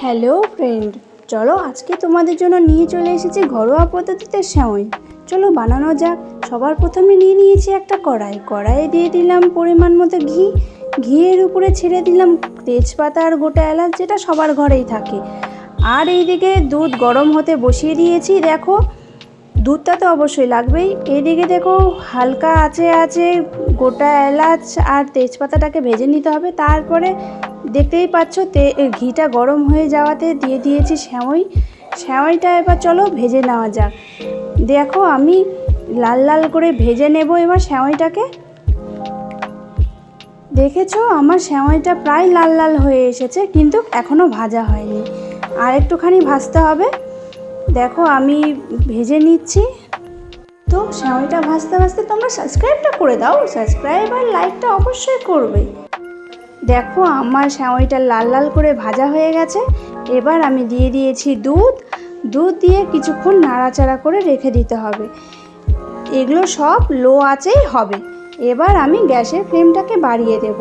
Hello friend, চলো আজকে তোমাদের জন্য নিয়ে চলে এসেছি ঘরোয়া পদ্ধতিতে সেমাই চলো বানানো যাক। সবার প্রথমে নিয়ে নিয়েছি একটা কড়াই। কড়াইয়ে দিয়ে দিলাম পরিমাণ মতো ঘি। ঘিয়ের উপরে ছেড়ে দিলাম তেজপাতা আর গোটা এলাচ যেটা সবার ঘরেই থাকে। আর এইদিকে দুধ গরম হতে বসিয়ে দিয়েছি। দেখো, দুধটা তো অবশ্যই লাগবেই। এদিকে দেখো, হালকা আছে আছে গোটা এলাচ আর তেজপাতাটাকে ভেজে নিতে হবে। তারপরে দেখতেই পাচ্ছ তে ঘিটা গরম হয়ে যাওয়াতে দিয়ে দিয়েছি সেমাই সেমাইটা এবার চলো ভেজে নেওয়া যাক। দেখো আমি লাল লাল করে ভেজে নেব এবার সেমাইটাকে দেখেছ? আমার সেমাইটা প্রায় লাল লাল হয়ে এসেছে, কিন্তু এখনও ভাজা হয়নি। আর একটুখানি ভাজতে হবে। দেখো আমি ভেজে নিচ্ছি। তো সেমাইটা ভাজতে ভাজতে তোমরা সাবস্ক্রাইবটা করে দাও। সাবস্ক্রাইব আর লাইকটা অবশ্যই করবে। দেখো আমার সেমাইটা লাল লাল করে ভাজা হয়ে গেছে। এবার আমি দিয়ে দিয়েছি দুধ। দুধ দিয়ে কিছুক্ষণ নাড়াচাড়া করে রেখে দিতে হবে। এগুলো সব লো আঁচেই হবে। এবার আমি গ্যাসের ফ্লেমটাকে বাড়িয়ে দেব।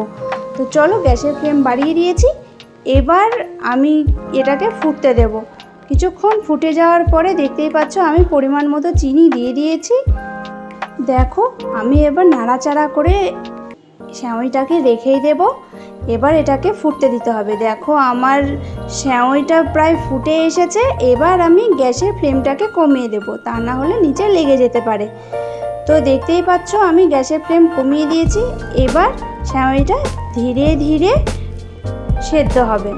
তো চলো গ্যাসের ফ্লেম বাড়িয়ে দিয়েছি। এবার আমি এটাকে ফুটতে দেব। কিছুক্ষণ ফুটে যাওয়ার পরে দেখতেই পাচ্ছ আমি পরিমাণ মতো চিনি দিয়ে দিয়েছি। দেখো আমি এবার নাড়াচাড়া করে সেমাইটাকে রেখেই দেব। এবার এটাকে ফুটতে দিতে হবে। দেখো, আমার সেমাইটা প্রায় ফুটে এসেছে। এবার আমি গ্যাসের ফ্লেমটাকে কমিয়ে দেব। তা না হলে নিচে লেগে যেতে পারে। তো দেখতেই পাচ্ছ, আমি গ্যাসের ফ্লেম কমিয়ে দিয়েছি। এবার সেমাইটা ধীরে ধীরে সেদ্ধ হবে।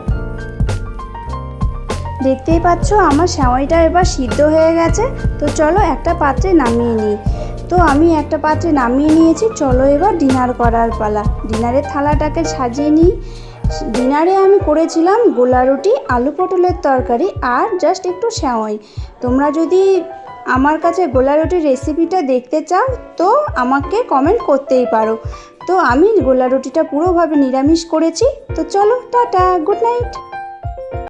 দেখতেই পাচ্ছ, আমার সেমাইটা এবার সিদ্ধ হয়ে গেছে। তো চলো একটা পাত্রে নামিয়ে নিই। তো আমি একটা পাত্রে নামিয়ে নিয়েছি। চলো এবার ডিনার করার পালা। ডিনারের থালাটাকে সাজিয়ে নিই। ডিনারে আমি করেছিলাম গোলা রুটি, আলু পটলের তরকারি আর জাস্ট একটু সেমাই তোমরা যদি আমার কাছে গোলা রুটির রেসিপিটা দেখতে চাও, তো আমাকে কমেন্ট করতেই পারো। তো আমি গোলা রুটিটা পুরোভাবে নিরামিষ করেছি। তো চলো, টাটা গুড নাইট